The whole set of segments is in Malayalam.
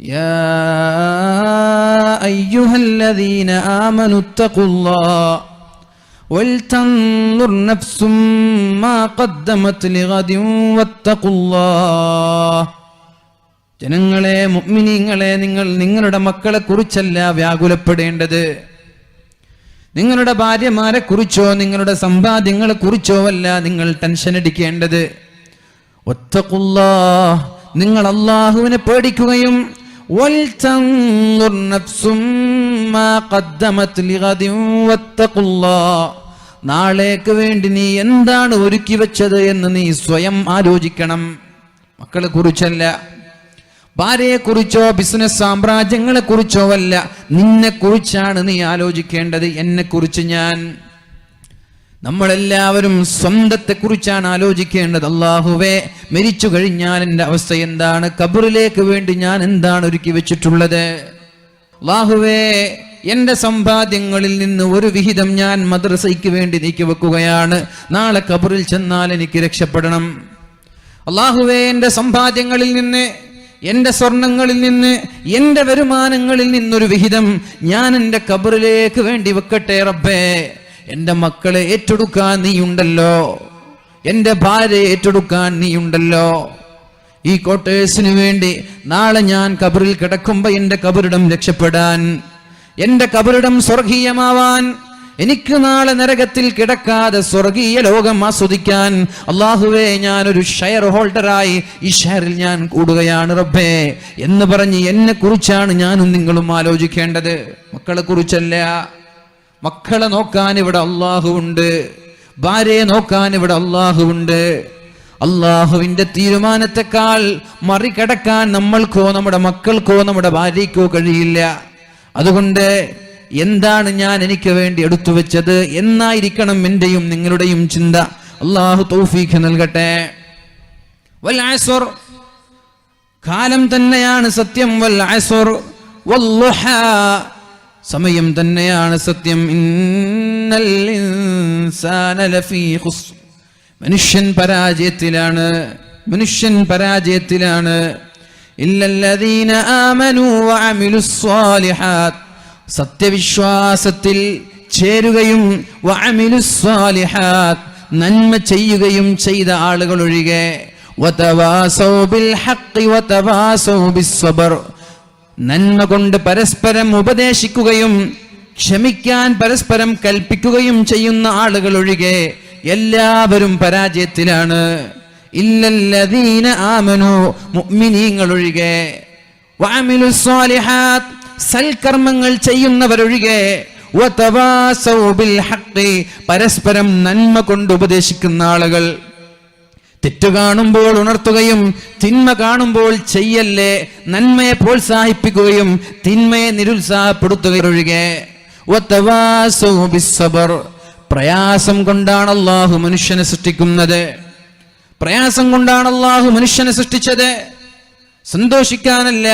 يا أيها الذين آمنوا اتقوا الله ولتنظر نفس ما قدمت لغد واتقوا الله ജനങ്ങളെ മുഅ്മിനീങ്ങളെ നിങ്ങൾ നിങ്ങളുടെ മക്കളെ കുറിച്ചല്ല വ്യാകുലപ്പെടേണ്ടത് നിങ്ങളുടെ ഭാര്യമാരെ കുറിച്ചോ നിങ്ങളുടെ സമ്പാദ്യങ്ങളെ കുറിച്ചോ അല്ല നിങ്ങൾ ടെൻഷൻ അടിക്കേണ്ടത് ഒത്തക്കുല്ലാ നിങ്ങൾ അള്ളാഹുവിനെ പേടിക്കുകയും വൽതൻദുർ നഫ്സും മാ ഖദ്ദമത് ലിഗദിൻ الله. നാളേക്ക് വേണ്ടി നീ എന്താണ് ഒരുക്കി വെച്ചത് എന്ന് നീ സ്വയം ആലോചിക്കണം. മക്കളെ കുറിച്ചല്ല ഭാര്യയെ കുറിച്ചോ ബിസിനസ് സാമ്രാജ്യങ്ങളെ കുറിച്ചോ അല്ല നിന്നെ കുറിച്ചാണ് നീ ആലോചിക്കേണ്ടത്. എന്നെക്കുറിച്ച് ഞാൻ നമ്മളെല്ലാവരും സ്വന്തത്തെ കുറിച്ചാണ് ആലോചിക്കേണ്ടത്. അള്ളാഹുവേ മരിച്ചു കഴിഞ്ഞാൽ എന്റെ അവസ്ഥ എന്താണ്? കബറിലേക്ക് വേണ്ടി ഞാൻ എന്താണ് ഒരുക്കി വെച്ചിട്ടുള്ളത്? അള്ളാഹുവേ എന്റെ സമ്പാദ്യങ്ങളിൽ നിന്ന് ഒരു വിഹിതം ഞാൻ മദ്രസയ്ക്ക് വേണ്ടി നീക്കി വെക്കുകയാണ്. നാളെ കബറിൽ ചെന്നാൽ എനിക്ക് രക്ഷപ്പെടണം. അള്ളാഹുവേ എന്റെ സമ്പാദ്യങ്ങളിൽ നിന്ന് എന്റെ സ്വർണങ്ങളിൽ നിന്ന് എന്റെ വരുമാനങ്ങളിൽ നിന്നൊരു വിഹിതം ഞാൻ എന്റെ കബറിലേക്ക് വേണ്ടി വെക്കട്ടെ റബ്ബേ. എന്റെ മക്കളെ ഏറ്റെടുക്കാൻ നീയുണ്ടല്ലോ. എന്റെ ഭാര്യയെ ഏറ്റെടുക്കാൻ നീയുണ്ടല്ലോ. ഈ കോട്ടേഴ്സിന് വേണ്ടി നാളെ ഞാൻ കബറിൽ കിടക്കുമ്പോ എന്റെ കബറിടം രക്ഷപ്പെടാൻ എന്റെ കബറിടം സ്വർഗീയമാവാൻ എനിക്ക് നാളെ നരകത്തിൽ കിടക്കാതെ സ്വർഗീയ ലോകം ആസ്വദിക്കാൻ അള്ളാഹുവെ ഞാൻ ഒരു ഷെയർ ഹോൾഡറായി ഈ ഷെയറിൽ ഞാൻ കൂടുകയാണ് റബ്ബേ എന്ന് പറഞ്ഞ് എന്നെ കുറിച്ചാണ് ഞാനും നിങ്ങളും ആലോചിക്കേണ്ടത്. മക്കളെ കുറിച്ചല്ല മക്കളെ നോക്കാൻ ഇവിടെ അള്ളാഹുണ്ട് ഭാര്യയെ നോക്കാൻ ഇവിടെ അള്ളാഹുണ്ട് അള്ളാഹുവിന്റെ തീരുമാനത്തെക്കാൾ മറികടക്കാൻ നമ്മൾക്കോ നമ്മുടെ മക്കൾക്കോ നമ്മുടെ ഭാര്യയ്ക്കോ കഴിയില്ല. അതുകൊണ്ട് എന്താണ് ഞാൻ എനിക്ക് വേണ്ടി എടുത്തു വെച്ചത് എന്നായിരിക്കണം എന്റെയും നിങ്ങളുടെയും ചിന്ത. അള്ളാഹു തൗഫീഖ് നൽകട്ടെ. കാലം തന്നെയാണ് സത്യം. വല്ലുഹ സമയം തന്നെയാണ് സത്യം. മനുഷ്യൻ പരാജയത്തിലാണ് മനുഷ്യൻ പരാജയത്തിലാണ്. സത്യവിശ്വാസത്തിൽ ചേരുകയും നന്മ ചെയ്യുകയും ചെയ്ത ആളുകൾ ഒഴികെ നന്മ കൊണ്ട് പരസ്പരം ഉപദേശിക്കുകയും ക്ഷമിക്കാൻ പരസ്പരം കൽപ്പിക്കുകയും ചെയ്യുന്ന ആളുകൾ ഒഴികെ എല്ലാവരും പരാജയത്തിലാണ്. ഇല്ലല്ലദീന ആമനു മുഅ്മിനീങ്ങൾ ഒഴികെ സ്വാലിഹാത്ത് സൽക്കർമ്മങ്ങൾ ചെയ്യുന്നവരൊഴികെ പരസ്പരം നന്മ കൊണ്ട് ഉപദേശിക്കുന്ന ആളുകൾ. തെറ്റു കാണുമ്പോൾ ഉണർത്തുകയും തിന്മ കാണുമ്പോൾ ചെയ്യല്ലേ നന്മയെ പ്രോത്സാഹിപ്പിക്കുകയും തിന്മയെ നിരുത്സാഹപ്പെടുത്തുകയും ഒഴികെ. വതവാസൗ പ്രയാസം കൊണ്ടാണ് അള്ളാഹു മനുഷ്യനെ സൃഷ്ടിക്കുന്നത്. പ്രയാസം കൊണ്ടാണ് അള്ളാഹു മനുഷ്യനെ സൃഷ്ടിച്ചത്. സന്തോഷിക്കാനല്ല.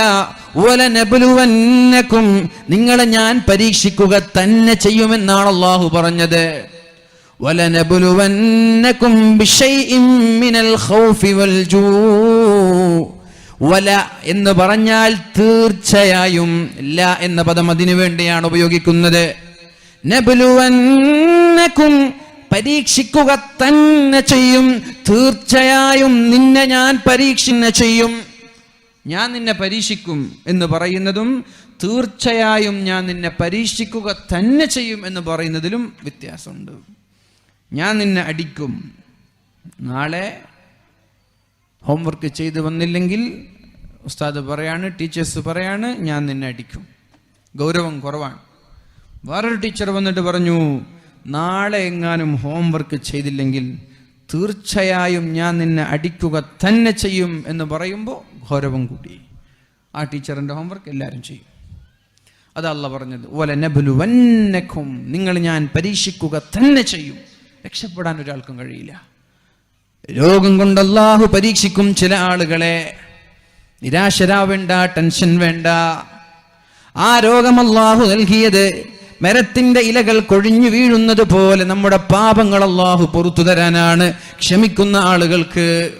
ഒലനബലുവന്നക്കും നിങ്ങളെ ഞാൻ പരീക്ഷിക്കുക തന്നെ ചെയ്യുമെന്നാണ് അള്ളാഹു പറഞ്ഞത്. ولنبلونكم بشيء من الخوف والجوع വല എന്ന് പറഞ്ഞാൽ തീർച്ചയായും ല എന്ന പദം അതിനു വേണ്ടിയാണ് ഉപയോഗിക്കുന്നത് നബലുവന്നക്കും പരീക്ഷിക്കുക തന്നെ ചെയ്യും തീർച്ചയായും നിന്നെ ഞാൻ പരീക്ഷ ചെയ്യും ഞാൻ നിന്നെ പരീക്ഷിക്കും എന്ന് പറയുന്നതും തീർച്ചയായും ഞാൻ നിന്നെ പരീക്ഷിക്കുക തന്നെ ചെയ്യും എന്ന് പറയുന്നതിലും വ്യത്യാസമുണ്ട് ഞാൻ നിന്നെ അടിക്കും. നാളെ ഹോംവർക്ക് ചെയ്തു വന്നില്ലെങ്കിൽ ഉസ്താദ് പറയാണ് ടീച്ചേഴ്സ് പറയാണ് ഞാൻ നിന്നെ അടിക്കും. ഗൗരവം കുറവാണ്. വേറൊരു ടീച്ചർ വന്നിട്ട് പറഞ്ഞു നാളെ എങ്ങാനും ഹോംവർക്ക് ചെയ്തില്ലെങ്കിൽ തീർച്ചയായും ഞാൻ നിന്നെ അടിക്കുക തന്നെ ചെയ്യും എന്ന് പറയുമ്പോൾ ഗൗരവം കൂടി. ആ ടീച്ചറിന്റെ ഹോംവർക്ക് എല്ലാവരും ചെയ്യും. അതല്ല പറഞ്ഞത് ഓല നബുലുവന്നക്കും നിങ്ങൾ ഞാൻ പരീക്ഷിക്കുക തന്നെ ചെയ്യും. രക്ഷപ്പെടാൻ ഒരാൾക്കും കഴിയില്ല. രോഗം കൊണ്ട് അള്ളാഹു പരീക്ഷിക്കും ചില ആളുകളെ. നിരാശരാവേണ്ട ടെൻഷൻ വേണ്ട. ആ രോഗം അള്ളാഹു നൽകിയത് മരത്തിന്റെ ഇലകൾ കൊഴിഞ്ഞു വീഴുന്നത് പോലെ നമ്മുടെ പാപങ്ങൾ അള്ളാഹു പുറത്തു തരാനാണ് ക്ഷമിക്കുന്ന ആളുകൾക്ക്.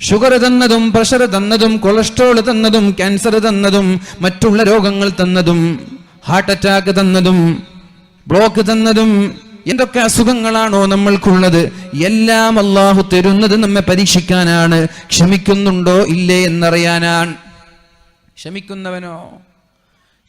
ഷുഗർ തന്നതും പ്രഷർ തന്നതും കൊളസ്ട്രോൾ തന്നതും ക്യാൻസർ തന്നതും മറ്റുള്ള രോഗങ്ങൾ തന്നതും ഹാർട്ട് അറ്റാക്ക് തന്നതും ബ്ലോക്ക് തന്നതും എന്തൊക്കെ അസുഖങ്ങളാണോ നമ്മൾക്കുള്ളത്? എല്ലാം അള്ളാഹു തരുന്നത് നമ്മെ പരീക്ഷിക്കാനാണ്. ക്ഷമിക്കുന്നുണ്ടോ? ഇല്ലേ എന്നറിയാനാണ്. ക്ഷമിക്കുന്നവനോ?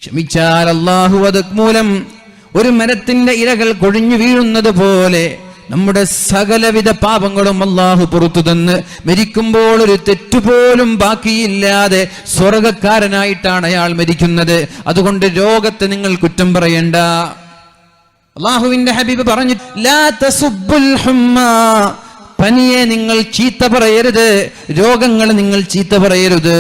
ക്ഷമിച്ചാൽ അള്ളാഹു അത് മൂലം ഒരു മരത്തിന്റെ ഇലകൾ കൊഴിഞ്ഞു വീഴുന്നത് പോലെ നമ്മുടെ സകലവിധ പാപങ്ങളും അള്ളാഹു പുറത്തു തന്ന് മരിക്കുമ്പോൾ ഒരു തെറ്റുപോലും ബാക്കിയില്ലാതെ സ്വർഗക്കാരനായിട്ടാണ് അയാൾ മരിക്കുന്നത്. അതുകൊണ്ട് രോഗത്തെ നിങ്ങൾ കുറ്റം പറയണ്ട. അള്ളാഹുവിന്റെ ഹബീബ് പറഞ്ഞു പനിയെ നിങ്ങൾ ചീത്ത പറയരുത് രോഗങ്ങൾ നിങ്ങൾ ചീത്ത പറയരുത്.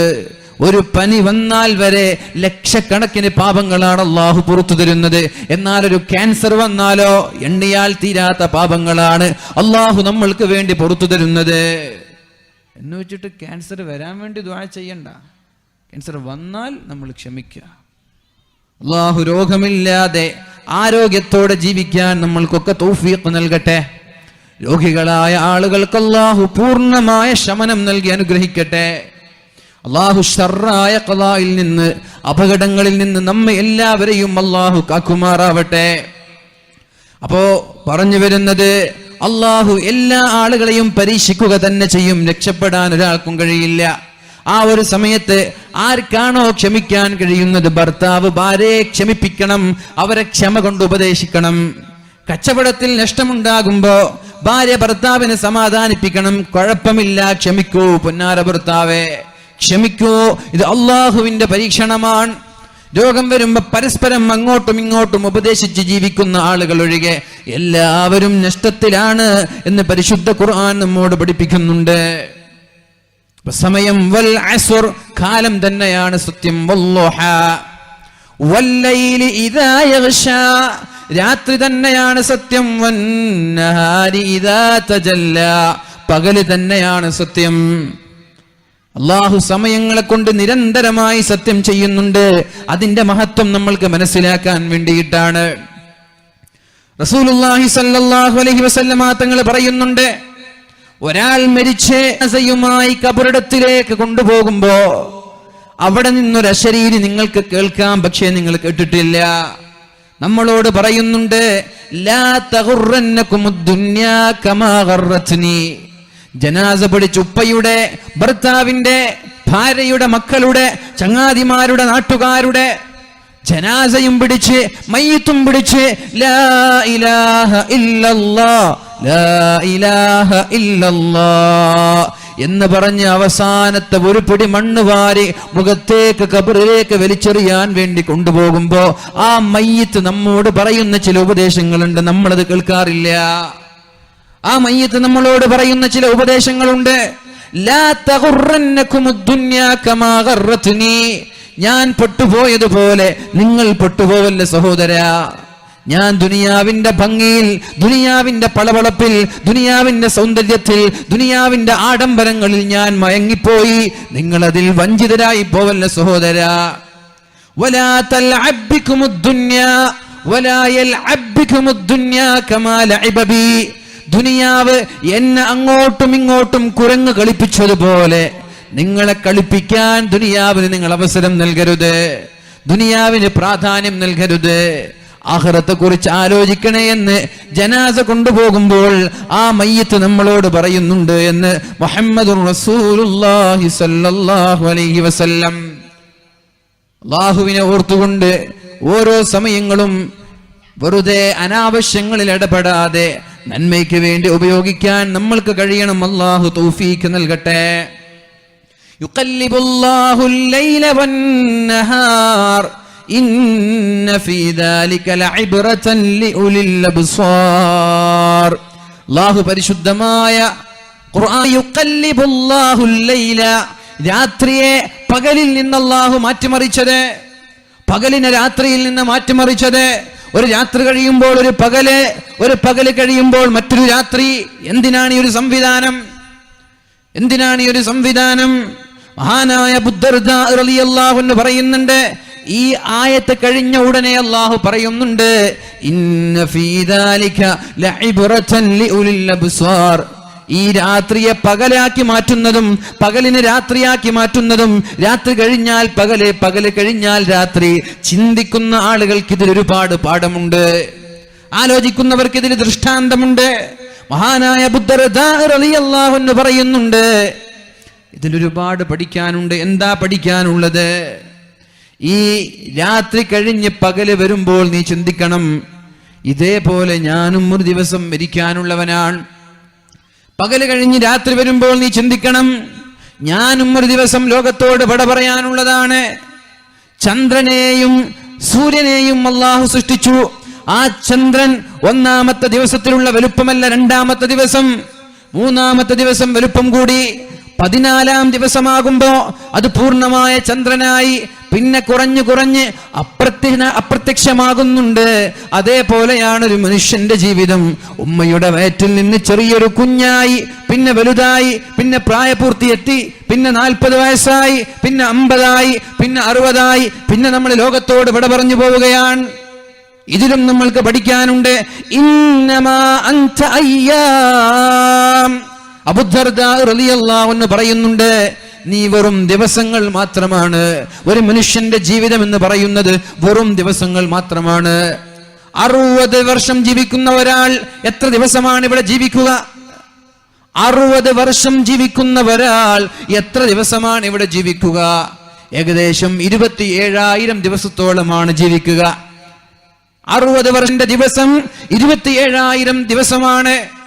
ഒരു പനി വന്നാൽ വരെ ലക്ഷക്കണക്കിന് പാപങ്ങളാണ് അള്ളാഹു പുറത്തു തരുന്നത്. എന്നാൽ ഒരു ക്യാൻസർ വന്നാലോ എണ്ണിയാൽ തീരാത്ത പാപങ്ങളാണ് അള്ളാഹു നമ്മൾക്ക് വേണ്ടി പുറത്തു തരുന്നത്. എന്ന് വെച്ചിട്ട് ക്യാൻസർ വരാൻ വേണ്ടി ദ്വാ ചെയ്യണ്ട. ക്യാൻസർ വന്നാൽ നമ്മൾ ക്ഷമിക്കുക. അള്ളാഹു രോഗമില്ലാതെ ആരോഗ്യത്തോടെ ജീവിക്കാൻ നമ്മൾക്കൊക്കെ തൗഫീഖ് നൽകട്ടെ. രോഗികളായ ആളുകൾക്ക് അള്ളാഹു പൂർണമായ ശമനം നൽകി അനുഗ്രഹിക്കട്ടെ. അള്ളാഹു ഷർറായ കലായിൽ നിന്ന് അപകടങ്ങളിൽ നിന്ന് നമ്മെ എല്ലാവരെയും അള്ളാഹു കാക്കുമാറാവട്ടെ. അപ്പോ പറഞ്ഞു വരുന്നത് അള്ളാഹു എല്ലാ ആളുകളെയും പരീക്ഷിക്കുക തന്നെ ചെയ്യും രക്ഷപ്പെടാൻ ഒരാൾക്കും കഴിയില്ല. ആ ഒരു സമയത്ത് ആർക്കാണോ ക്ഷമിക്കാൻ കഴിയുന്നത് ഭർത്താവ് ഭാര്യയെ ക്ഷമിപ്പിക്കണം അവരെ ക്ഷമ കൊണ്ട് ഉപദേശിക്കണം. കച്ചവടത്തിൽ നഷ്ടമുണ്ടാകുമ്പോ ഭാര്യ ഭർത്താവിനെ സമാധാനിപ്പിക്കണം. കുഴപ്പമില്ല ക്ഷമിക്കൂ പൊന്നാര ഭർത്താവേ. ക്ഷമിക്കൂ ഇത് അള്ളാഹുവിന്റെ പരീക്ഷണമാണ്. രോഗം വരുമ്പോ പരസ്പരം അങ്ങോട്ടും ഇങ്ങോട്ടും ഉപദേശിച്ച് ജീവിക്കുന്ന ആളുകൾ ഒഴികെ എല്ലാവരും നഷ്ടത്തിലാണ് എന്ന് പരിശുദ്ധ ഖുർആൻ നമ്മോട് പഠിപ്പിക്കുന്നുണ്ട്. സമയം വൽ അസുർ കാലം തന്നെയാണ് സത്യം. വല്ലോഹ. വല്ലൈലി ഇദാ യഗ്ഷാ. രാത്രി തന്നെയാണ് സത്യം. വന്നഹാരി ഇദാ തജല്ല. പകൽ തന്നെയാണ് സത്യം. അള്ളാഹു സമയങ്ങളെ കൊണ്ട് നിരന്തരമായി സത്യം ചെയ്യുന്നുണ്ട്. അതിന്റെ മഹത്വം നമ്മൾക്ക് മനസ്സിലാക്കാൻ വേണ്ടിയിട്ടാണ്. റസൂലുള്ളാഹി സല്ലാഹു അലൈഹി വസല്ലമ തങ്ങൾ പറയുന്നുണ്ട് ഒരാൾ മരിച്ച് അസയുമായി കബറിടത്തിലേക്ക് കൊണ്ടുപോകുമ്പോ അവിടെ നിന്നൊരു അശരീരി നിങ്ങൾക്ക് കേൾക്കാം പക്ഷേ നിങ്ങൾ കേട്ടിട്ടില്ല. നമ്മളോട് പറയുന്നുണ്ട് ജനാസ പിടിച്ച് ഉപ്പയുടെ ഭർത്താവിന്റെ ഭാര്യയുടെ മക്കളുടെ ചങ്ങാതിമാരുടെ നാട്ടുകാരുടെ ജനാസയും പിടിച്ച് മയ്യത്തും പിടിച്ച് എന്ന് പറഞ്ഞ് അവസാനത്തെ ഒരു പിടി മണ്ണ് വാരി മുഖത്തേക്ക് കബറിലേക്ക് വലിച്ചെറിയാൻ വേണ്ടി കൊണ്ടുപോകുമ്പോ ആ മയ്യത്ത് നമ്മോട് പറയുന്ന ചില ഉപദേശങ്ങളുണ്ട്. നമ്മളത് കേൾക്കാറില്ല. ആ മയ്യത്ത് നമ്മളോട് പറയുന്ന ചില ഉപദേശങ്ങളുണ്ട്. ഞാൻ പെട്ടുപോയതുപോലെ നിങ്ങൾ പെട്ടുപോവല്ല സഹോദര. ഞാൻ ദുനിയാവിന്റെ ഭംഗിയിൽ ദുനിയാവിന്റെ പളവളപ്പിൽ ദുനിയാവിന്റെ സൗന്ദര്യത്തിൽ ദുനിയാവിന്റെ ആഡംബരങ്ങളിൽ ഞാൻ മയങ്ങിപ്പോയി. നിങ്ങൾ അതിൽ വഞ്ചിതരായി പോവല്ല സഹോദര. ദുനിയാവ് എന്നെ അങ്ങോട്ടും ഇങ്ങോട്ടും കുരങ്ങ് കളിപ്പിച്ചതുപോലെ. നിങ്ങളെ കളിപ്പിക്കാൻ ദുനിയാവിന് നിങ്ങൾ അവസരം നൽകരുത്. ദുനിയാവിന് പ്രാധാന്യം നൽകരുത്. ആഹ്റത്തെക്കുറിച്ച് ആലോചിക്കണേ എന്ന് ജനാസ കൊണ്ടുപോകുമ്പോൾ ആ മയ്യത്ത് നമ്മളോട് പറയുന്നുണ്ട് എന്ന് മുഹമ്മദ് റസൂലുല്ലാഹി അലൈഹി വസല്ലം. ഓർത്തുകൊണ്ട് ഓരോ സമയങ്ങളും വെറുതെ അനാവശ്യങ്ങളിൽ ഇടപെടാതെ നന്മയ്ക്ക് വേണ്ടി ഉപയോഗിക്കാൻ നമ്മൾക്ക് കഴിയണം. അള്ളാഹു തൗഫീക്ക് നൽകട്ടെ. യുഖല്ലിബുല്ലാഹുൽ ലൈല വന്നഹാർ ഇന്ന ഫീ ദാലിക ലഇബ്റതൻ ലിഉലിൽ അബ്സാർ അല്ലാഹു പരിശുദ്ധമായ ഖുർആൻ യുഖല്ലിബുല്ലാഹു ലൈല രാത്രിയെ പകലിൽ നിന്ന് അല്ലാഹു മാറ്റിമറിച്ചത്. പകലിനെ രാത്രിയിൽ നിന്ന് മാറ്റിമറിച്ചത്. ഒരു രാത്രി കഴിയുമ്പോൾ ഒരു പകൽ ഒരു പകൽ കഴിയുമ്പോൾ മറ്റൊരു രാത്രി. എന്തിനാണ് ഈ ഒരു സംവിധാനം? എന്തിനാണ് ഈ ഒരു സംവിധാനം? മഹാനായ ബുദ്ധർദാഹു പറയുന്നുണ്ട് ഈ ആയത്ത് കഴിഞ്ഞ ഉടനെ അള്ളാഹു പറയുന്നുണ്ട് ഈ രാത്രിയെ പകലാക്കി മാറ്റുന്നതും പകലിനെ രാത്രിയാക്കി മാറ്റുന്നതും രാത്രി കഴിഞ്ഞാൽ പകൽ പകൽ കഴിഞ്ഞാൽ രാത്രി. ചിന്തിക്കുന്ന ആളുകൾക്ക് ഇതിൽ ഒരുപാട് പാഠമുണ്ട്. ആലോചിക്കുന്നവർക്ക് ഇതിൽ ദൃഷ്ടാന്തമുണ്ട്. മഹാനായ ബുദ്ധർ പറയുന്നുണ്ട് ഇതിലൊരുപാട് പഠിക്കാനുണ്ട്. എന്താ പഠിക്കാനുള്ളത്? ഈ രാത്രി കഴിഞ്ഞ് പകൽ വരുമ്പോൾ നീ ചിന്തിക്കണം ഇതേപോലെ ഞാനും ഒരു ദിവസം മരിക്കാനുള്ളവനാണ്. പകൽ കഴിഞ്ഞ് രാത്രി വരുമ്പോൾ നീ ചിന്തിക്കണം ഞാനും ഒരു ദിവസം ലോകത്തോട് പട പറയാനുള്ളതാണ്. ചന്ദ്രനെയും സൂര്യനെയും അള്ളാഹു സൃഷ്ടിച്ചു. ആ ചന്ദ്രൻ ഒന്നാമത്തെ ദിവസത്തിലുള്ള വലുപ്പമല്ല രണ്ടാമത്തെ ദിവസം മൂന്നാമത്തെ ദിവസം വലുപ്പം കൂടി. പതിനാലാം ദിവസമാകുമ്പോ അത് പൂർണമായ ചന്ദ്രനായി പിന്നെ കുറഞ്ഞു കുറഞ്ഞ് അപ്രത്യ അപ്രത്യക്ഷമാകുന്നുണ്ട്. അതേപോലെയാണ് ഒരു മനുഷ്യന്റെ ജീവിതം. ഉമ്മയുടെ വയറ്റിൽ നിന്ന് ചെറിയൊരു കുഞ്ഞായി പിന്നെ വലുതായി പിന്നെ പ്രായപൂർത്തിയെത്തി പിന്നെ നാൽപ്പത് വയസ്സായി പിന്നെ അമ്പതായി പിന്നെ അറുപതായി പിന്നെ നമ്മൾ ലോകത്തോട് വിട പറഞ്ഞു പോവുകയാണ്. ഇതിലും നമ്മൾക്ക് പഠിക്കാനുണ്ട്. ഇന്നമാ അന്ത അയ്യാം. അബുദ്ധർന്ന് പറയുന്നുണ്ട് നീ വെറും ദിവസങ്ങൾ മാത്രമാണ് ഒരു മനുഷ്യന്റെ ജീവിതം എന്ന് പറയുന്നത് വെറും ദിവസങ്ങൾ മാത്രമാണ്. അറുപത് വർഷം ജീവിക്കുന്ന ഒരാൾ എത്ര ദിവസമാണ് ഇവിടെ ജീവിക്കുക? അറുപത് വർഷം ജീവിക്കുന്ന ഒരാൾ എത്ര ദിവസമാണ് ഇവിടെ ജീവിക്കുക? ഏകദേശം ഇരുപത്തി ഏഴായിരം ദിവസത്തോളമാണ് ജീവിക്കുക. അറുപത് വർഷന്റെ ദിവസം ഇരുപത്തി ഏഴായിരം ദിവസമാണ്.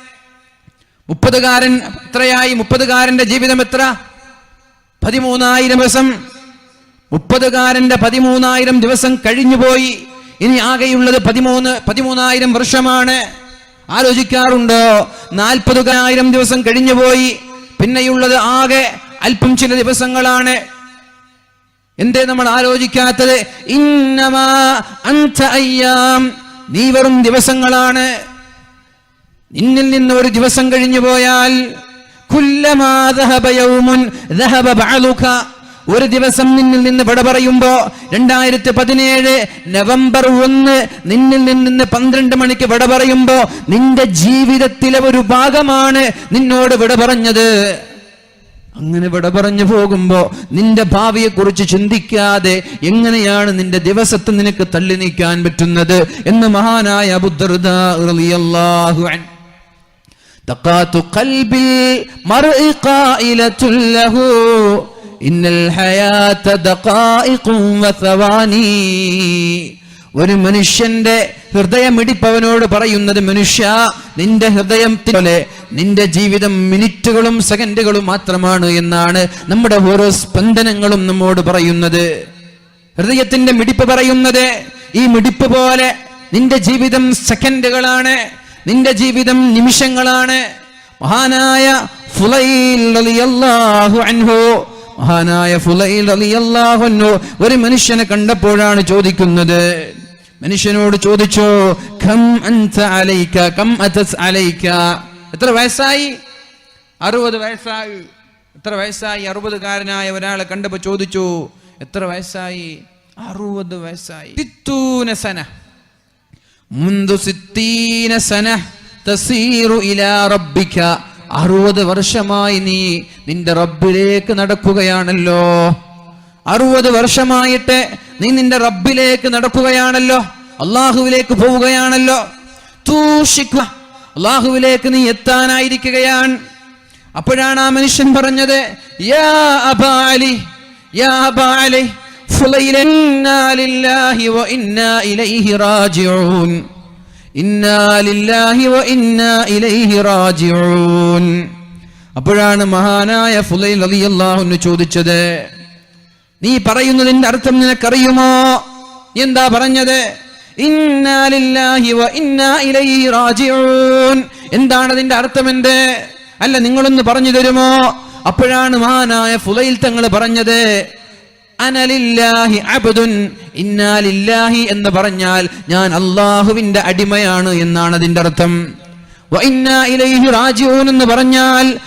മുപ്പതുകാരൻ എത്രയായി? മുപ്പതുകാരന്റെ ജീവിതം എത്ര? പതിമൂന്നായിരം ദിവസം. മുപ്പതുകാരന്റെ പതിമൂന്നായിരം ദിവസം കഴിഞ്ഞുപോയി. ഇനി ആകെയുള്ളത് പതിമൂന്ന് പതിമൂന്നായിരം വർഷമാണ്. ആലോചിക്കാറുണ്ടോ? നാൽപ്പതുകായിരം ദിവസം കഴിഞ്ഞുപോയി. പിന്നെയുള്ളത് ആകെ അല്പം ചില ദിവസങ്ങളാണ്. എന്തേ നമ്മൾ ആലോചിക്കാത്തത്? ഇന്നമാ നീ വെറും ദിവസങ്ങളാണ്. നിന്നിൽ നിന്ന് ഒരു ദിവസം കഴിഞ്ഞു പോയാൽ ഒരു ദിവസം നിന്നിൽ നിന്ന് വിട പറയുമ്പോ രണ്ടായിരത്തി പതിനേഴ് നവംബർ ഒന്ന് നിന്നിൽ നിന്ന് പന്ത്രണ്ട് മണിക്ക് വിട പറയുമ്പോ നിന്റെ ജീവിതത്തിലെ ഒരു ഭാഗമാണ് നിന്നോട് വിട പറഞ്ഞത്. അങ്ങനെ വിട പറഞ്ഞു പോകുമ്പോ നിന്റെ ഭാവിയെ കുറിച്ച് ചിന്തിക്കാതെ എങ്ങനെയാണ് നിന്റെ ദിവസത്തെ നിനക്ക് തള്ളി നീക്കാൻ പറ്റുന്നത് എന്ന് മഹാനായ അബുദ്ദർദാഹു دقات قلب المرء قائلة له إن الحياة دقائق وثواني ഒരു മനുഷ്യന്റെ ഹൃദയമിടിപ്പവനോട് പറയുന്നത് മനുഷ്യ നിന്റെ ഹൃദയം പോലെ നിന്റെ ജീവിതം മിനിറ്റുകളും സെക്കൻഡുകളും മാത്രമാണ് എന്നാണ് നമ്മുടെ ഓരോ സ്പന്ദനങ്ങളും നമ്മോട് പറയുന്നത് ഹൃദയത്തിന്റെ മിടിപ്പ് പറയുന്നത് ഈ മിടിപ്പ് പോലെ നിന്റെ ജീവിതം സെക്കൻഡുകളാണ് നിന്റെ ജീവിതം നിമിഷങ്ങളാണ്. മഹാനായ അൻഹു. മഹാനായ ഫുലൈൽ അൻഹു. ഒരു മനുഷ്യനെ കണ്ടപ്പോഴാണ് ചോദിക്കുന്നത്. മനുഷ്യനോട് ചോദിച്ചോ കം അൻത അലൈക കം അതസ് അലൈക. എത്ര വയസ്സായി? അറുപത് വയസ്സായി. എത്ര വയസ്സായി? അറുപതുകാരനായ ഒരാളെ കണ്ടപ്പോ ചോദിച്ചു എത്ര വയസ്സായി? അറുപത് വയസ്സായി. അറുപത് വർഷമായി നീ നിന്റെ റബ്ബിലേക്ക് നടക്കുകയാണല്ലോ. അറുപത് വർഷമായിട്ട് നീ നിന്റെ റബ്ബിലേക്ക് നടക്കുകയാണല്ലോ. അള്ളാഹുവിലേക്ക് പോവുകയാണല്ലോ. തൂഷിക്കുക. അള്ളാഹുവിലേക്ക് നീ എത്താനായിരിക്കുകയാണ്. അപ്പോഴാണ് ആ മനുഷ്യൻ പറഞ്ഞത് യാ അബാലി യാ അബാ അലി അപ്പോഴാണ് മഹാനായ ഫുലൈൽ റളിയല്ലാഹു അൻഹു ചോദിച്ചത് നീ പറയുന്നതിന്റെ അർത്ഥം നിനക്കറിയുമോ? എന്താ പറഞ്ഞത്? എന്താണ് അതിന്റെ അർത്ഥം എന്ത്? അല്ല നിങ്ങളൊന്ന് പറഞ്ഞു തരുമോ? അപ്പോഴാണ് മഹാനായ ഫുലൈൽ തങ്ങൾ പറഞ്ഞത് ഇന്നാലില്ലാഹി എന്ന് പറഞ്ഞാൽ ഞാൻ അള്ളാഹുവിന്റെ അടിമയാണ് എന്നാണ് അതിന്റെ അർത്ഥം. ഇലൈഹി എന്ന് പറഞ്ഞാൽ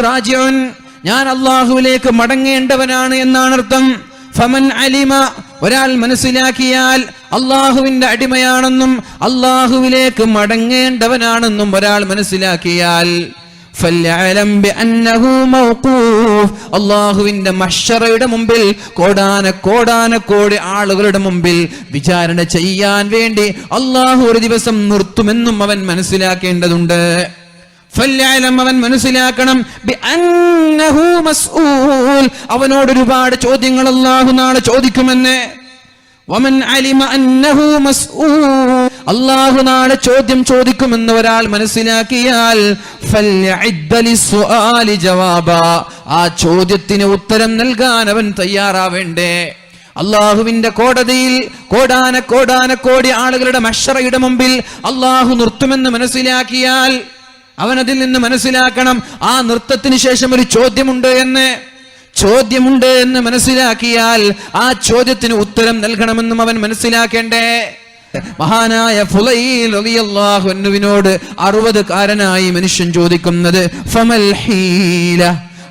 റാജിഊൻ. ഞാൻ അള്ളാഹുവിലേക്ക് മടങ്ങേണ്ടവനാണ് എന്നാണ് അർത്ഥം. ഫമൻ അലിമ. ഒരാൾ മനസ്സിലാക്കിയാൽ അള്ളാഹുവിന്റെ അടിമയാണെന്നും അള്ളാഹുവിലേക്ക് മടങ്ങേണ്ടവനാണെന്നും ഒരാൾ മനസ്സിലാക്കിയാൽ അള്ളാഹുവിന്റെ മഷറയുടെ മുമ്പിൽ കോടാന കോടാന കോടി ആളുകളുടെ മുമ്പിൽ വിചാരണ ചെയ്യാൻ വേണ്ടി അള്ളാഹു ഒരു ദിവസം നിർത്തുമെന്നും അവൻ മനസ്സിലാക്കേണ്ടതുണ്ട്. അവൻ മനസ്സിലാക്കണം. അവനോട് ഒരുപാട് ചോദ്യങ്ങൾ അള്ളാഹു നാളെ ചോദിക്കുമെന്ന്. അള്ളാഹു നാളെ ചോദ്യം ചോദിക്കുമെന്ന് ഒരാൾ മനസ്സിലാക്കിയാൽ ആ ചോദ്യത്തിന് ഉത്തരം നൽകാൻ അവൻ തയ്യാറാവേണ്ടേ? അള്ളാഹുവിന്റെ കോടതിയിൽ കോടാന കോടാന കോടി ആളുകളുടെ മഷറയുടെ മുമ്പിൽ അള്ളാഹു നിർത്തുമെന്ന് മനസ്സിലാക്കിയാൽ അവനതിൽ നിന്ന് മനസ്സിലാക്കണം ആ നൃത്തത്തിന് ശേഷം ഒരു ചോദ്യമുണ്ട് എന്ന്. ചോദ്യമുണ്ട് എന്ന് മനസ്സിലാക്കിയാൽ ആ ചോദ്യത്തിന് ഉത്തരം നൽകണമെന്നും അവൻ മനസ്സിലാക്കേണ്ടേ? മഹാനായ ഫുലൈൽ അറുപത് കാരനായി മനുഷ്യൻ ചോദിക്കുന്നത് ഫമൽ ഹീല?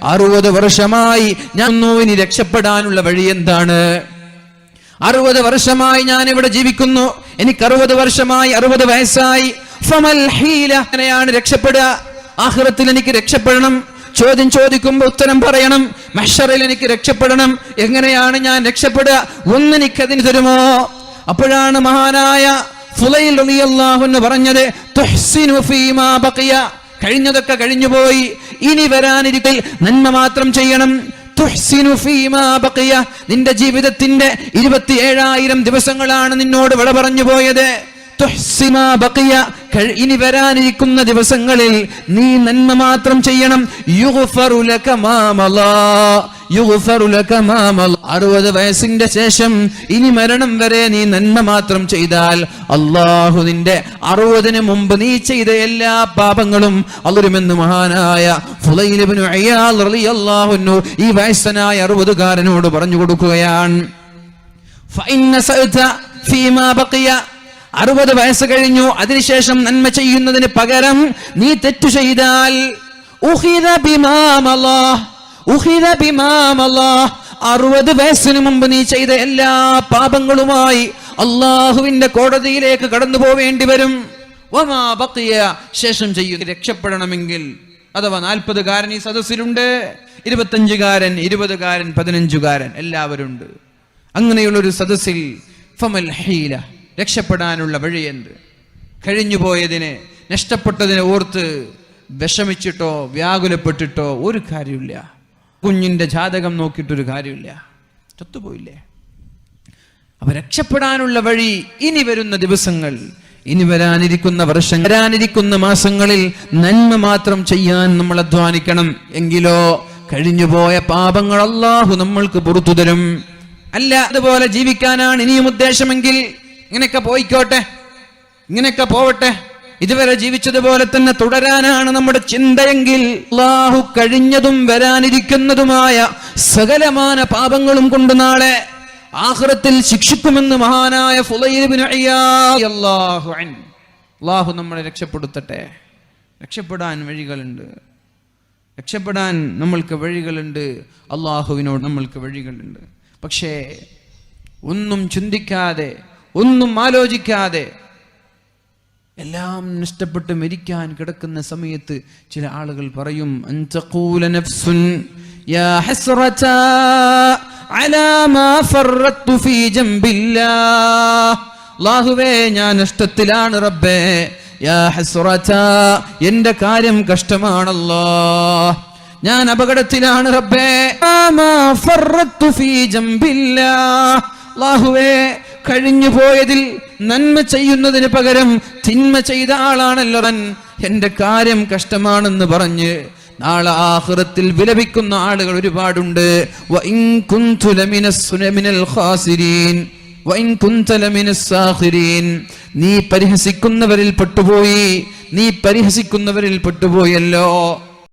അറുപത് വർഷമായി ഞാൻ ഇനി രക്ഷപ്പെടാനുള്ള വഴി എന്താണ്? അറുപത് വർഷമായി ഞാൻ ഇവിടെ ജീവിക്കുന്നു. എനിക്ക് അറുപത് വർഷമായി അറുപത് വയസ്സായി. ഫമൽ ഹീല? അങ്ങനെയാണ് രക്ഷപ്പെടുക. ആഹ്റത്തിൽ എനിക്ക് രക്ഷപ്പെടണം. ചോദ്യം ചോദിക്കുമ്പോൾ ഉത്തരം പറയണം. മഷറിൽ എനിക്ക് രക്ഷപ്പെടണം. എങ്ങനെയാണ് ഞാൻ രക്ഷപ്പെടുക? ഒന്നെനിക്കതിന് തരുമോ? അപ്പോഴാണ് മഹാനായ ഫുലൈൽ റളിയല്ലാഹു പറഞ്ഞത് തുഹ്സിനു ഫീമാ ബഖിയ. കഴിഞ്ഞതൊക്കെ കഴിഞ്ഞുപോയി. ഇനി വരാനിരിക്കൽ നന്മ മാത്രം ചെയ്യണം. നിന്റെ ജീവിതത്തിന്റെ ഇരുപത്തിയേഴായിരം ദിവസങ്ങളാണ് നിന്നോട് വിള പറഞ്ഞു പോയത് ഇനി വരാനിരിക്കുന്ന ദിവസങ്ങളിൽ നീ നന്മ മാത്രം ചെയ്യണം. അറുപത് വയസ്സിന്റെ ശേഷം ഇനി മരണം വരെ നീ നന്മ മാത്രം ചെയ്താൽ അള്ളാഹു നിന്റെ അറുപതിന് മുമ്പ് നീ ചെയ്ത എല്ലാ പാപങ്ങളും അലരുമെന്ന് മഹാനായ ഫുലൈലിബ്നു ഈ വയസ്സനായ അറുപതുകാരനോട് പറഞ്ഞു കൊടുക്കുകയാണ്. അറുപത് വയസ്സ് കഴിഞ്ഞു അതിനുശേഷം നന്മ ചെയ്യുന്നതിന് പകരം നീ തെറ്റു ചെയ്താൽ അറുപത് വയസ്സിന് മുമ്പ് നീ ചെയ്ത എല്ലാ പാപങ്ങളുമായി അള്ളാഹുവിന്റെ കോടതിയിലേക്ക് കടന്നു പോവേണ്ടി വരും. ശേഷം ചെയ്യും. രക്ഷപ്പെടണമെങ്കിൽ അഥവാ നാൽപ്പതുകാരൻ ഈ സദസ്സിലുണ്ട് ഇരുപത്തഞ്ചുകാരൻ ഇരുപതുകാരൻ പതിനഞ്ചുകാരൻ എല്ലാവരുണ്ട്. അങ്ങനെയുള്ള ഒരു സദസ്സിൽ ഫമൽ ഹീല. രക്ഷപ്പെടാനുള്ള വഴിയെന്ത് കഴിഞ്ഞുപോയതിനെ നഷ്ടപ്പെട്ടതിനെ ഓർത്ത് വിഷമിച്ചിട്ടോ വ്യാകുലപ്പെട്ടിട്ടോ ഒരു കാര്യമില്ല കുഞ്ഞിന്റെ ജാതകം നോക്കിയിട്ടൊരു കാര്യമില്ല ചത്തുപോയില്ലേ? അപ്പൊ രക്ഷപ്പെടാനുള്ള വഴി ഇനി വരുന്ന ദിവസങ്ങൾ ഇനി വരാനിരിക്കുന്ന വർഷം വരാനിരിക്കുന്ന മാസങ്ങളിൽ നന്മ മാത്രം ചെയ്യാൻ നമ്മൾ അധ്വാനിക്കണം. എങ്കിലോ കഴിഞ്ഞുപോയ പാപങ്ങൾ അള്ളാഹു നമ്മൾക്ക് പുറത്തു തരും. അല്ല അതുപോലെ ജീവിക്കാനാണ് ഇനിയും ഉദ്ദേശമെങ്കിൽ ഇങ്ങനെയൊക്കെ പോയിക്കോട്ടെ. ഇങ്ങനെയൊക്കെ പോവട്ടെ. ഇതുവരെ ജീവിച്ചതുപോലെ തന്നെ തുടരാനാണ് നമ്മുടെ ചിന്തയെങ്കിൽ അള്ളാഹു കഴിഞ്ഞതും വരാനിരിക്കുന്നതുമായ സകലമാന പാപങ്ങളും കൊണ്ട് നാളെ ആഹ്റത്തിൽ ശിക്ഷിക്കുമെന്ന് മഹാനായ. അള്ളാഹു നമ്മളെ രക്ഷപ്പെടുത്തട്ടെ. രക്ഷപ്പെടാൻ വഴികളുണ്ട്. രക്ഷപ്പെടാൻ നമ്മൾക്ക് വഴികളുണ്ട്. അള്ളാഹുവിനോട് നമ്മൾക്ക് വഴികളുണ്ട്. പക്ഷേ ഒന്നും ചിന്തിക്കാതെ ഒന്നും ആലോചിക്കാതെ എല്ലാം നഷ്ടപ്പെട്ട് മരിക്കാൻ കിടക്കുന്ന സമയത്ത് ചില ആളുകൾ പറയും "അൻ നഫ്സുൻ യാ ഹസ്റതാ അലാ മാ ഫറത്തു ഫീ ജംബില്ലാഹ്." അല്ലാഹുവേ ഞാൻ നഷ്ടത്തിലാണ് റബ്ബേ. എന്റെ കാര്യം കഷ്ടമാണല്ലോ. ഞാൻ അപകടത്തിലാണ് റബ്ബേ. ആ മാ ഫറത്തു ഫീ ജംബില്ലാഹ്. അല്ലാഹുവേ കഴിഞ്ഞു പോയതിൽ നന്മ ചെയ്യുന്നതിന് പകരം തിന്മ ചെയ്ത ആളാണല്ലോ എന്റെ കാര്യം കഷ്ടമാണെന്ന് പറഞ്ഞ് നാളെ ആഹൃത്തിൽ വിലപിക്കുന്ന ആളുകൾ ഒരുപാടുണ്ട്. നീ പരിഹസിക്കുന്നവരിൽ പെട്ടുപോയി. നീ പരിഹസിക്കുന്നവരിൽ പെട്ടുപോയല്ലോ.